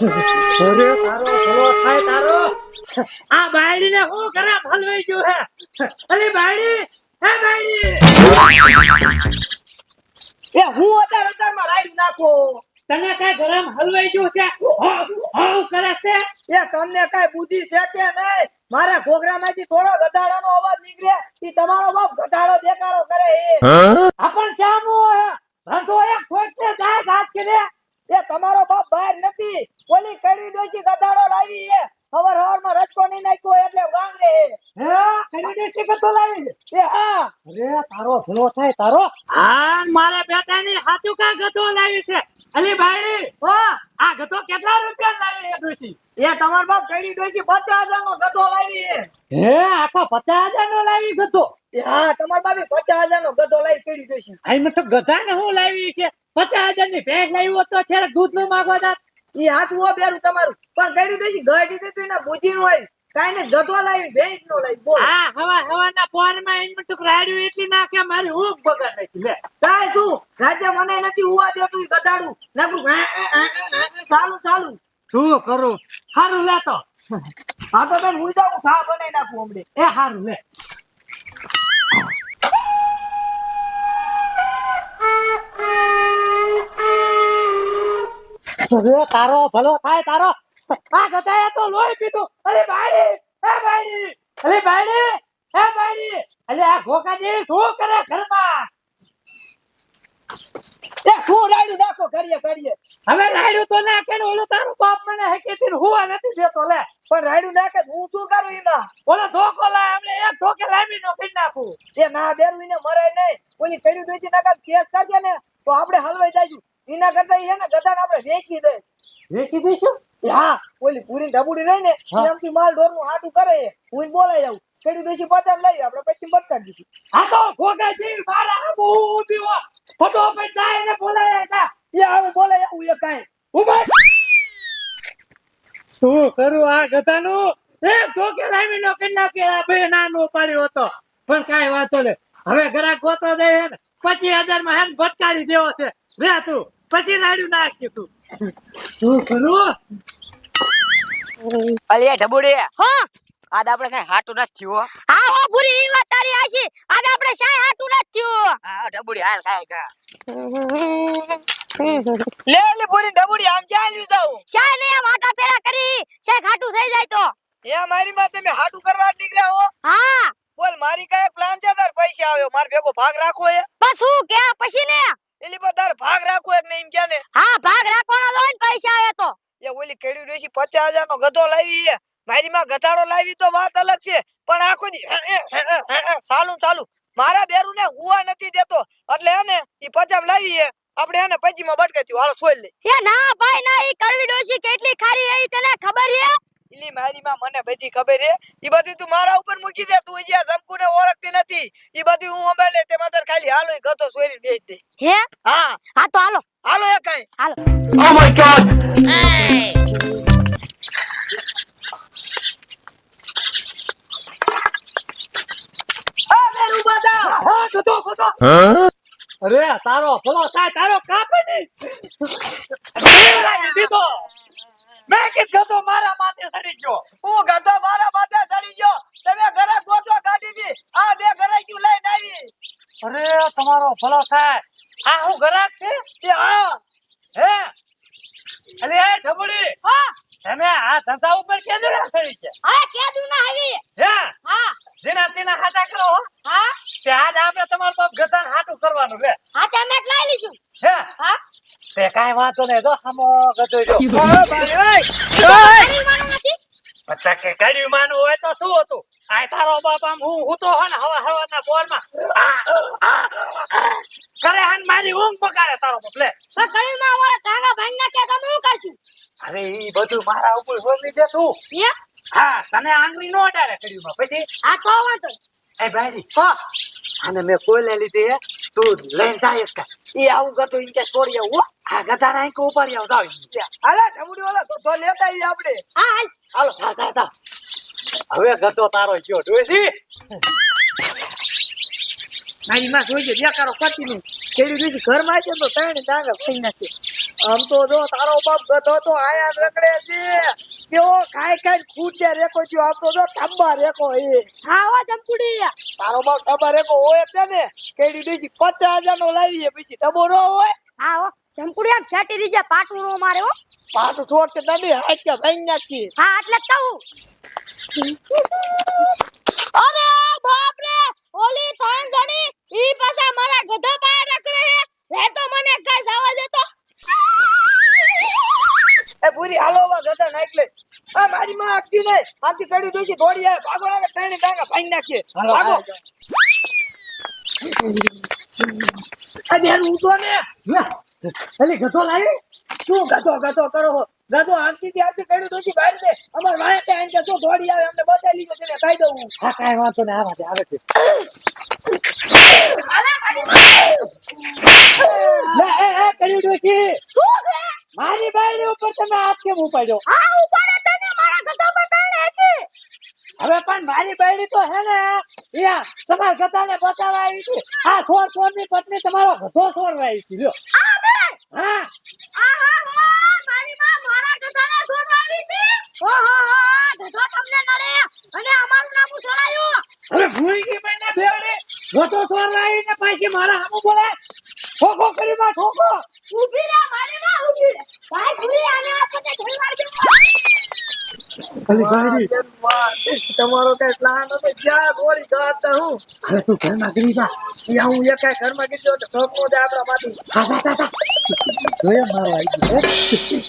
અરે તારો ભલો થાય તારો? આ બાયડીને હું કરે હલવાઈ ગયું હે? અરે બાયડી હે બાયડી! એ હું અત્યારે અત્યારમાં રાડી નાખો? તને કઈ ગરમ હલવાઈ ગયું છે? હાવ, કરે છે? એ તમને કઈ બુદ્ધિ છે કે નહીં? મારા ઘોઘરામાંથી થોડો ગધાડાનો અવાજ નીકળે. ઈ તમારો બાપ ગધાડો દેખાડો કરે એ. આપણ ચામો ધંધો એક ખોટ છે જાય હાથ કે એ તમારો બાપ બહાર નથી. ઓલી કડવી ડોસી ગધાડો લાવી એ હવાર હવારમાં રચકો નહીં નાખ્યો એટલે વાંગરે હે કડવી ડોસી કતો લાવી છે? હા. અરે તારો ભલો થાય તારો. હા મારા બેટાની હાથું કા ગધો લાવી છે? અલી ભાઈ હા. આ ગધો કેટલા રૂપિયા લાવી એ ડોસી એ તમાર બાપ કડવી ડોસી પચાસ હજાર નો ગધો લાવી છે. હે આખો પચાસ હજાર નો લાવી ગધો? એ હા તમાર બાપે પચાસ હજાર નો ગધો લાવી કડવી ડોસી આઈ મેં તો ગધા ને હું લાવી છે? પચાસ હજારની ભેંસ લાવી હોત તો છે દૂધનું માંગવા દાત ઈ હાથ હો બેરું તમારું. પણ કડવી નથી ગઢી દીધું એના બુજી નું કાઈ ને ગધો લાવી ભેંસ નો લાવી બોલ. હા હવા હવા ના પોરમાં એમ ટુક રાડ્યું એટલી નાખે મારી ઊંઘ બગાડ નથી લે. કાય શું? રાજ્ય મને નથી ઉવા દે તું ગધાડું. નાખું ચાલુ ચાલુ. શું કરું? સારું લે તો. હા તો તને હું જાઉં ખા બનાવી નાખું હમણે. એ સારું લે. તારો ભલો થાય તારો. આ ગધાએ તો લોહી પીધું. અરે ભાઈ એ ભાઈ અરે ભાઈ એ ભાઈ અરે આ ઘોકા જેવી શું કરે ઘરમાં? એ શું રાડ્યું નાખો કરીએ કરીએ હવે રાડ્યું તો ના કે ઓલું તારું બાપ મને હેકેથી હુવા નથી દેતો લે. પણ રાડ્યું નાખે હું શું કરું એમાં? ઓલો ધોકો લાય હમણે એક ધોકે લાવી નો કરી નાખું. એ ના બેરું એને મરાય નહીં. ઓલી કડ્યું ડોશી છે કેસ કરશે ને તો આપણે હલવાઈ જાશું એના કરતા હે ને ગધાને આપણે વેચી દે. વેચી દઈશું? હા ઓલી પૂરી ઢબુડી રહી ને એમથી માલ ઢોરનું હાટું કરે એ. હું બોલાઈ જાઉં. ખેડૂત દેશી પચાસ લઈ આપણે પછી બટકા દઈશું. આ તો જેવી મારા હામું ઊભી હો. ફટોફટ જાય ને બોલાય જા એ હવે બોલાઈ આવું એ કાઈ. ઊભા શું કરું આ ગધાનું? એ ધોકે લાવી નો કરી નાખે આ બે નાનો પાડ્યો હતો. પણ કાઈ વાંધો નહીં. હવે ઘરાક ગોતો દે હે પચીસ હજારમાં હેન ભટકારી દેવો છે. રે તું. પછી રાડ્યું નાખી તું. શું કરું અલે ઢબુડી હા આજ આપણે કઈ હાટું નથી થયું હા. હો પૂરી ઈ વાત તારી આશી આજે આપણે શાય હાટું નથી થયું. હા ઢબુડી હાલ કાંઈ કા. લે લે પૂરી ઢબુડી આમ ચાલ્યું જાઉં? શાય ને આમ આટા ફેરા કરી. શાય ખાટું થઈ જાય તો. એ મારી માં તમે હાટું કરવા નીકળ્યા હો. હા. બોલ મારી કાંઈ પ્લાન છે તાર પૈસા આવ્યો માર ભેગો ભાગ એ બસ હું કે પછી ને? એલી તાર ભાગ રાખવો એક નહીં ક્યાં ને? હા ભાગ રાખવાનો લો પૈસા આવે તો. એ ઓલી કેડી ડોશી પચાસ નો ગધો લાવી છે. મારી માં ગધાડો લાવી તો વાત અલગ છે. પણ આખો દી ચાલુ ચાલુ મારા બેરુ ને હુવા નથી દેતો. એટલે હે ને ઈ પચાસ લાવી છે. આપણે હે ને પચી માં બટકાતી હાલો છોડ લે. એ ના ભાઈ ના ઈ ડોશી કેટલી ખારી એ તને ખબર છે? એલી મારી માં મને બધી ખબર છે ઈ બધી તું મારા ઉપર મૂકી દે. તું હજી આ જમકુ ને ઓળખતી નથી. ઈ બધી હું સંભાળે તેમાં તાર ખાલી હાલો ઈ ગધો સોરી બેચ દે. હે? હા. હા તો હાલો. હાલો એ કાંઈ. હાલો. ઓ માય હા ગધો અરે તારો ભલો તારો કાપે દીધો. મેં ગધો મારા માથે ચડી ગયો. હું ગધો મારા માથે ચડી ગયો. તમે ઘરે ગોતો કાઢી આ બે ઘરે ક્યું લઈને આવી. અરે તમારો ભલો થાય. આ હું ઘરાક છે? એ હા. હે? અલે એ ઢબડી. હા. તમે આ ધંધા ઉપર કેદુ ના ચડી છે હા કેદુ ના આવી. હે? હા. જેના તેના હાથા કરો હા. તે આજ આપણે તમારું બાપ ગધાને હાટું કરવાનું રે હા તે લઈ લીશું હે? હા. તે કાઈ વાંધો નહીં જો હમો ગધો જો તારી માનું નથી પત્તા કે કર્યું માનું હોય તો શું હતું આ તારો બાપ આમ હું હું તો હે ને હવા હવાના બોરમાં આ, આ, આ. કરે હન મારી ઊંઘ પકાડે તારો બાપ લે. કડવી માં અમારા ટાંગા ભાંગી નાખ્યા તમે શું કરશું? અરે ઈ બધું મારા ઉપર હોમી દે તું. હે હા તને આંગળી નો અડાડે કર્યું પછી? હા તો વાંધો. એ ભાઈ હા. અને મેં કોઈને લીધી હે? તું લઈને જાય કા એ આવું ગતો ઈ કે છોડી આવું. આ ગધા ના આંખ ઉપાડી આવ જાવ હાલે ઢબુડી વાળા ગધો લેતા આવી આપણે હા હાલ હાલો હા હા હા હવે ગધો તારો ગયો ડોસી મારી માં જોઈ છે બેકારો પતિ નહીં કેડી દીધી ઘરમાં છે તો ત્રણ ડાંગા ખાઈ નાખે આમ તો જો તારો બાપ ગધો તો આયા જ રખડે છે. કેવો ખાઈ ખાઈ ખૂટે રેકો થયો. આમ તો જો ટંબા રેકો એ ખાવા જમકુડી. તારો બાપ ટંબા રેકો હોય છે ને. કેડી દેસી પચાસ હજાર નો લાવી છે. પછી ટબો નો હોય. હા હો જમકુડી આમ છેટી રીજે પાટું નો મારે હો. પાટું ઠોક છે તમે હાચ્યા ભાઈ નાખી હા એટલે કહું. અરે બાપ રે ઓલી ત્રણ જણી ઈ પાછા મારા ગધા પાસે રખડે હે રે તો મને કઈ જવા દેતો એ પૂરી હાલો વા ગધા નાખ લે આ આગતી નહીં આથી કડી ડોસી દોડી આવે ભાગો લાગે ત્રણે ડાંગા ભાઈ નાખીએ ભાગો. આ બેન ઊંધો ને લે, એલી ગધો લાવી શું ગધો ગધો કરો હો? ગધો આમથી થી આમથી કડી ડોસી બહાર દે. અમાર વાળે તે આઈને જો દોડી આવે અમને બતાવી લીધો તેને કહી દઉં હા. કાઈ વાંધો નહીં આવે છે આવે છે. મારી બાઈ ઉપર તમે હાથ કેમ ઉપાડ્યો? આ ઉપાડે તને મારા ગધા બતાડે હતી હવે પણ મારી બહેની તો હે ને યા તમારા ગધાને બતાવવા આવી હતી. આ સોર સોરની પત્ની તમારો ગધો સોર રહી હતી લ્યો. હા આ હા. હા મારી માં મારા ગધાને છોડવાવી હતી. ઓહો ગધો તમને નડે અને અમારું નામ ઉછળાયું અરે ભૂઈ ગઈ મને બેવડી. ગધો સોર રહી ને પાછી મારા હામું બોલે. ઠોકો કરી માં ઠોકો. ઊભી રે મારી માં ઊભી રે ભાઈ ભૂલી આને દે અલી બાયડી તમારો કઈ પ્લાન હતો? જ્યાં ગોળી કાઢતા હું. હવે તું ઘરમાં ગરી જા. ત્યાં હું એકાય ઘરમાં ગીધો તો સપનો જ આપણા માંથી જોયા મારો આવી